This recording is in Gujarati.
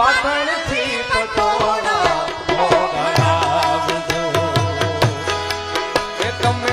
પાટણથી પટોળા તમે